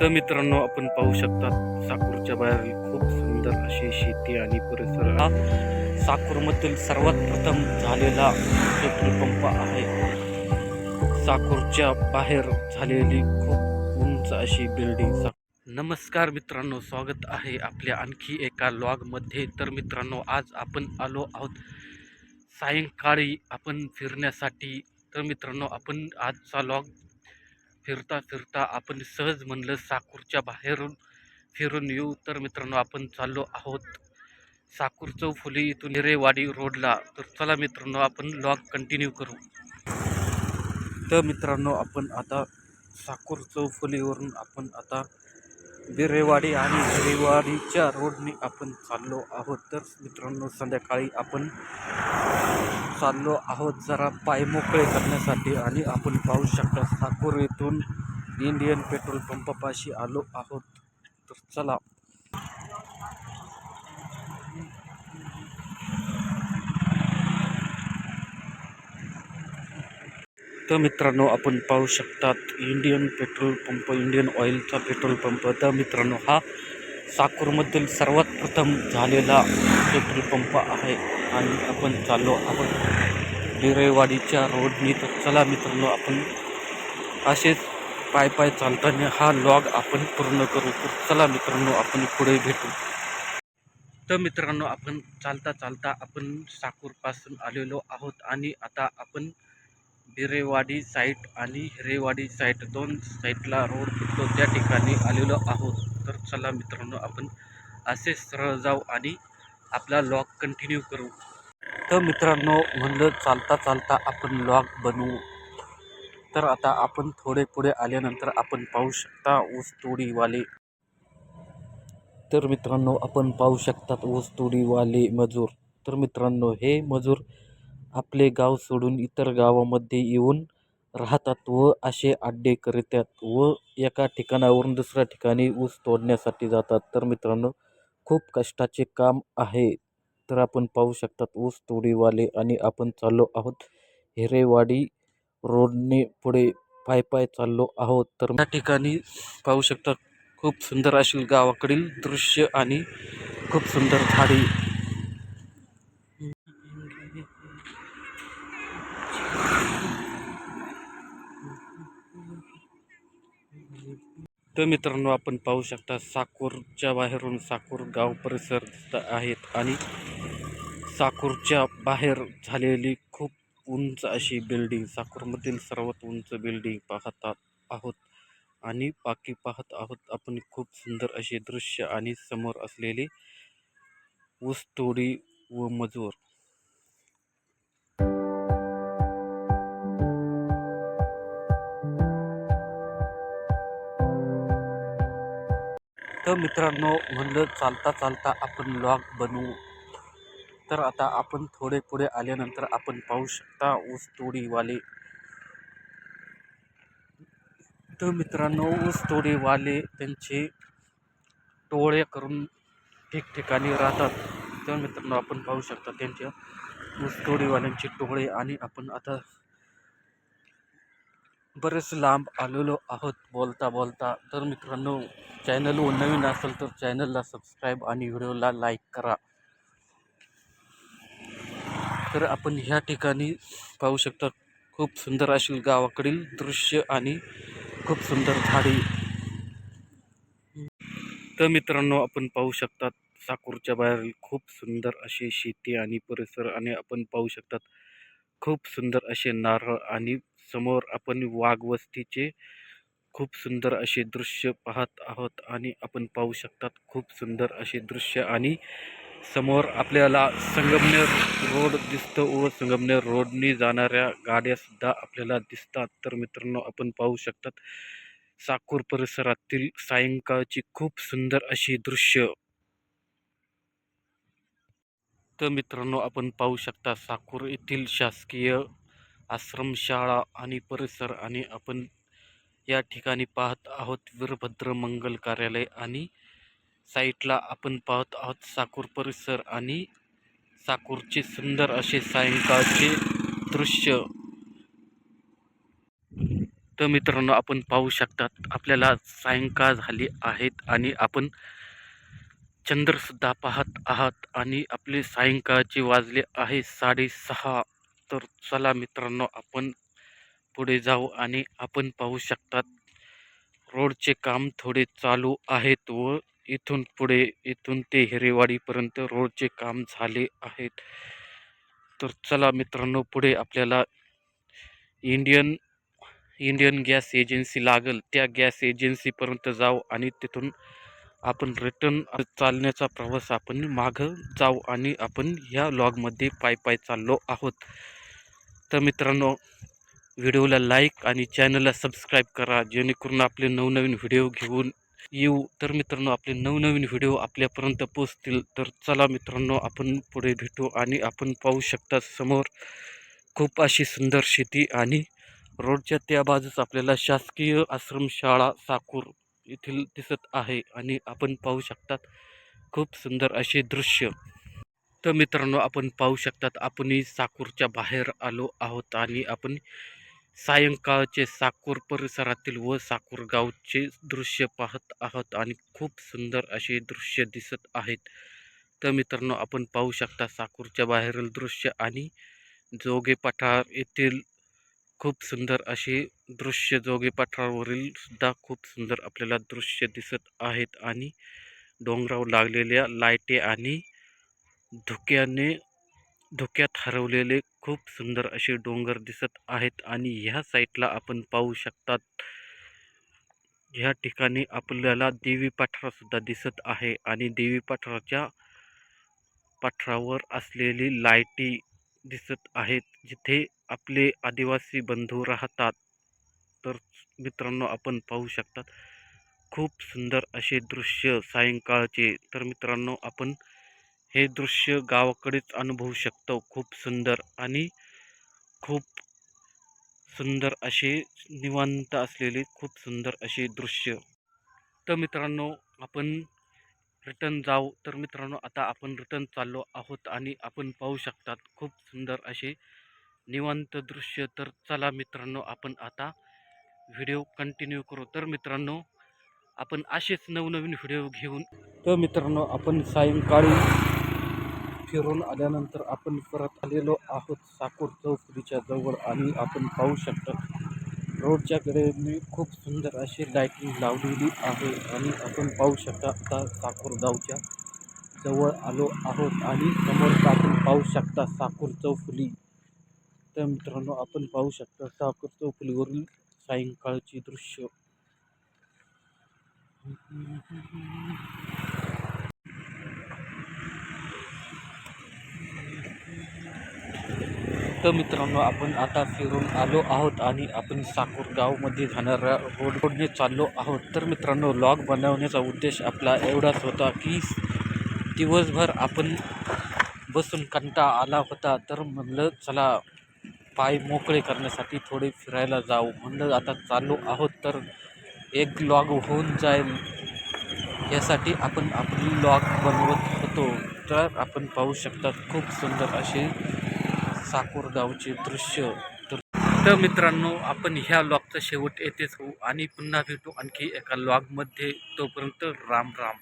तर मित्रांनो आपण पाहू शकता साकूरच्या बाहेर खूप सुंदर अशी शेती आणि परिसर हा साकूरमधील सर्वात प्रथम झालेला पेट्रोल पंप आहे. साकूरच्या बाहेर झालेली खूप उंच अशी बिल्डिंग नमस्कार मित्रांनो स्वागत आहे आपल्या आणखी एका लॉगमध्ये तर मित्रांनो आज आपण आलो आहोत. सायंकाळी आपण फिरण्यासाठी. तर मित्रांनो आपण आजचा लॉग फिरता फिरता आपण सहज म्हणलं साकूरच्या बाहेरून फिरून येऊ. तर मित्रांनो आपण चाललो आहोत साकूर चौफुली इथून हिरेवाडी रोडला. तर चला मित्रांनो आपण लॉग कंटिन्यू करू. तर मित्रांनो आपण आता साकूर चौफुलीवरून आपण आता बिरेवाडी आणि हिरेवाडीच्या रोडने आपण चाललो आहोत. तर मित्रांनो संध्याकाळी आपण चाललो आहोत जरा पाय मोकळे करण्यासाठी आणि आपण पाहू शकता साकूर येथून इंडियन पेट्रोल पंपापाशी आलो आहोत. तर चला. तर मित्रांनो आपण पाहू शकतात इंडियन पेट्रोल पंप इंडियन ऑइलचा पेट्रोल पंप. तर मित्रांनो हा साकूरमधील सर्वात प्रथम झालेला पेट्रोल पंप आहे. आणि आपण चाललो आपण बिरेवाडीच्या रोडनी तर चला मित्रांनो आपण असेच पाय पाय चालताना हा लॉग आपण पूर्ण करू. तर चला मित्रांनो आपण पुढे भेटू. तर मित्रांनो आपण चालता चालता आपण साकूरपासून आलेलो आहोत आणि आता आपण बिरेवाडी साईट आणि हिरेवाडी साईट दोन साईटला रोड भेटतो त्या ठिकाणी आलेलो आहोत. तर चला मित्रांनो आपण असे सरळ जाऊ आणि आपला लॉग कंटिन्यू करू. तर मित्रांनो म्हणलं चालता चालता आपण लॉग बनवू. तर आता आपण थोडे पुढे आल्यानंतर आपण पाहू शकता ऊसतोडीवाले तर मित्रांनो आपण पाहू शकतात ऊसतोडीवाले मजूर. तर मित्रांनो हे मजूर आपले गाव सोडून इतर गावामध्ये येऊन राहतात व असे अड्डे करतात व एका ठिकाणावरून दुसऱ्या ठिकाणी ऊस तोडण्यासाठी जातात. तर मित्रांनो खूप कष्टाचे काम आहे. तर आपण पाहू शकतात ऊस तोडीवाले आणि आपण चाललो आहोत. हिरेवाडी रोडने पुढे पाय पाय चाललो आहोत. तर त्या ठिकाणी पाहू शकता खूप सुंदर अशी गावाकडील दृश्य आणि खूप सुंदर झाडी तर मित्रांनो आपण पाहू शकता साकूरच्या बाहेरून साकूर गाव परिसर दिसत आहेत आणि साकूरच्या बाहेर झालेली खूप उंच अशी बिल्डिंग साकूरमधील सर्वात उंच बिल्डिंग पाहत आहोत आणि बाकी पाहत आहोत आपण खूप सुंदर असे दृश्य आणि समोर असलेले ऊसतोडी व मजूर. तर मित्रांनो म्हणलं चालता चालता आपण लॉग बनवू. तर आता आपण थोडे पुढे आल्यानंतर आपण पाहू शकता ऊसतोडीवाले तर मित्रांनो ऊसतोडीवाले त्यांचे टोळे करून ठिकठिकाणी राहतात. तर मित्रांनो आपण पाहू शकता त्यांच्या ऊसतोडीवाल्यांचे टोळे आणि आपण आता बरेच लांब आलेलो आहोत बोलता बोलता. तर मित्रांनो चॅनलवर नवीन असेल तर चॅनलला सबस्क्राईब आणि व्हिडिओला लाईक करा. तर आपण ह्या ठिकाणी पाहू शकता खूप सुंदर अशी गावाकडील दृश्य आणि खूप सुंदर झाडी. तर मित्रांनो आपण पाहू शकतात साकूरच्या बाहेर खूप सुंदर अशी शेती आणि परिसर आणि आपण पाहू शकतात खूप सुंदर असे नारळ आणि समोर आपण वाघवस्तीचे खूप सुंदर असे दृश्य पाहत आहोत आणि आपण पाहू शकतात खूप सुंदर असे दृश्य आणि समोर आपल्याला संगमनेर रोड दिसतो व संगमनेर रोडनी जाणाऱ्या गाड्यासुद्धा आपल्याला दिसतात. तर मित्रांनो आपण पाहू शकतात साकूर परिसरातील सायंकाळची खूप सुंदर अशी दृश्य. तर मित्रांनो आपण पाहू शकता साकूर येथील शासकीय आश्रमशाळा आणि परिसर आणि आपण या ठिकाणी पाहत आहोत वीरभद्र मंगल कार्यालय आणि साईटला आपण पाहत आहोत साकूर परिसर आणि साकूरचे सुंदर असे सायंकाळचे दृश्य. तर मित्रांनो आपण पाहू शकतात आपल्याला सायंकाळ झाली आहेत आणि आपण चंद्रसुद्धा पाहत आहात आणि आपले सायंकाळचे वाजले आहे साडेसहा. तर चला मित्रांनो आपण पुढे जाऊ आणि आपण पाहू शकतात रोडचे काम थोडे चालू आहेत व इथून पुढे इथून ते हिरेवाडीपर्यंत रोडचे काम झाले आहेत. तर चला मित्रांनो पुढे आपल्याला इंडियन इंडियन गॅस एजन्सी लागल. त्या गॅस एजन्सीपर्यंत जाऊ आणि तिथून आपण रिटर्न चालण्याचा प्रवास आपण मागं जाऊ आणि आपण ह्या लॉगमध्ये पाय पाय चाललो आहोत. तर मित्रांनो व्हिडिओला लाईक आणि चॅनलला सबस्क्राईब करा जेणेकरून आपले नवनवीन व्हिडिओ घेऊन येऊ. तर मित्रांनो आपले नवनवीन व्हिडिओ आपल्यापर्यंत पोचतील तर चला मित्रांनो आपण पुढे भेटू आणि आपण पाहू शकता समोर खूप अशी सुंदर शेती आणि रोडच्या त्या बाजूस आपल्याला शासकीय आश्रमशाळा साकूर येथील दिसत आहे आणि आपण पाहू शकतात खूप सुंदर असे दृश्य. तर मित्रांनो आपण पाहू शकतात आपणही साकूरच्या बाहेर आलो आहोत आणि आपण सायंकाळचे साकूर परिसरातील व साकूर गावचे दृश्य पाहत आहोत आणि खूप सुंदर असे दृश्य दिसत आहेत. तर मित्रांनो आपण पाहू शकता साकूरच्या बाहेरील दृश्य आणि जोगे पठार येथील खूप सुंदर असे दृश्य. जोगे पठारावरील सुद्धा खूप सुंदर आपल्याला दृश्य दिसत आहेत आणि डोंगरावर लागलेल्या लाईटे आणि धुक्याने धुक्यात हरवलेले खूप सुंदर असे डोंगर दिसत आहेत आणि ह्या साईटला आपण पाहू शकतात. ह्या ठिकाणी आपल्याला देवी पाठरा सुद्धा दिसत आहे आणि देवी पाठराच्या पाठरावर असलेली लाईटी दिसत आहेत. जिथे आपले आदिवासी बंधू राहतात. तर मित्रांनो आपण पाहू शकतात. खूप सुंदर असे दृश्य सायंकाळचे. तर मित्रांनो आपण हे दृश्य गावाकडेच अनुभवू शकतो. खूप सुंदर आणि खूप सुंदर असे निवांत असलेले खूप सुंदर असे दृश्य. तर मित्रांनो आपण रिटर्न जाऊ. तर मित्रांनो आता आपण रिटर्न चाललो आहोत आणि आपण पाहू शकतात खूप सुंदर असे निवांत दृश्य. तर चला मित्रांनो आपण आता व्हिडिओ कंटिन्यू करू. तर मित्रांनो आपण असेच नवनवीन व्हिडिओ घेऊन. तर मित्रांनो आपण सायंकाळी फिरून आल्यानंतर आपण परत आलेलो आहोत साकूर चौकडीच्या जवळ आणि आपण पाहू शकतो रोडच्या कडेने खूप सुंदर अशी लाईटिंग लावलेली आहे आणि आपण पाहू शकता आता साकूर गावच्या जवळ आलो आहोत आणि समोर आपण पाहू शकता साकूर चौफुली. तर मित्रांनो आपण पाहू शकता साकूर चौफुलीवरील सायंकाळची दृश्य. तर मित्रांनो आपण आता फिरून आलो आहोत आणि आपण साकूर गावमध्ये जाणाऱ्या रोड रोडने चाललो आहोत. तर मित्रांनो लॉग बनवण्याचा उद्देश आपला एवढाच होता की दिवसभर आपण बसून कंटा आला होता. तर म्हणलं चला पाय मोकळे करण्यासाठी थोडे फिरायला जाऊ. म्हणलं आता चाललो आहोत तर एक लॉग होऊन जाईल. यासाठी आपण आपली लॉग बनवत होतो. तर आपण पाहू शकता खूप सुंदर असे साकूर गावचे दृश्य तर तर मित्रांनो आपण ह्या लॉगचा शेवट येथेच होऊ आणि पुन्हा भेटू आणखी एका लॉगमध्ये तोपर्यंत राम राम.